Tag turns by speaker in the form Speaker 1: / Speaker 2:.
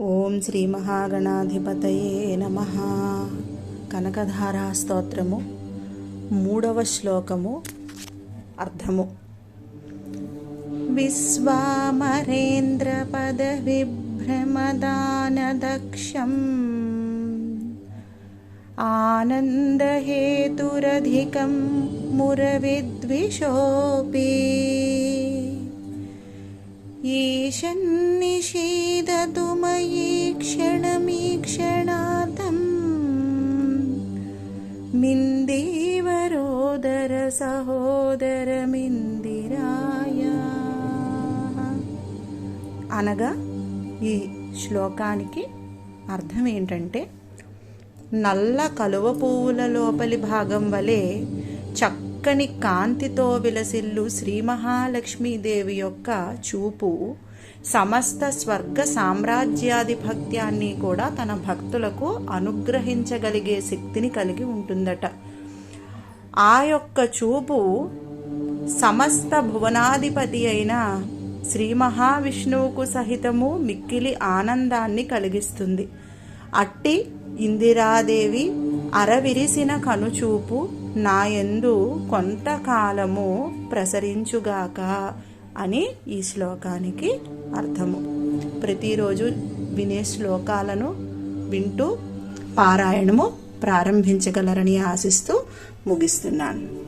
Speaker 1: ఓం శ్రీ మహాగణాధిపతయే నమ. కనకధారా స్తోత్రము మూడవ శ్లోకము అర్థము. విశ్వామరేంద్ర పద విభ్రమదానదక్షం ఆనందహేతురధికం మురవిద్విషోపీ. ఈశన్నిషీదతు మయీ క్షణమీక్షణార్థం మిందీవరోదర సహోదరమిందిరాయ అనగా ఈ శ్లోకానికి అర్థం ఏంటంటే నల్ల కలువ పువ్వుల లోపలి భాగం వలె చక్కని కాంతితో విలసిల్లు శ్రీ మహాలక్ష్మీదేవి యొక్క చూపు సమస్త స్వర్గ సామ్రాజ్యాధిపత్యాన్ని కూడా తన భక్తులకు అనుగ్రహించగలిగే శక్తిని కలిగి ఉంటుందట. ఆ యొక్క చూపు సమస్త భువనాధిపతి అయిన శ్రీ మహావిష్ణువుకు సహితము మిక్కిలి ఆనందాన్ని కలిగిస్తుంది. అట్టి ఇందిరాదేవి అరవిరిసిన కనుచూపు నాయందు కొంతకాలము ప్రసరించుగాక అని ఈ శ్లోకానికి అర్థము. ప్రతిరోజు వినే శ్లోకాలను వింటూ పారాయణము ప్రారంభించగలరని ఆశిస్తూ ముగిస్తున్నాను.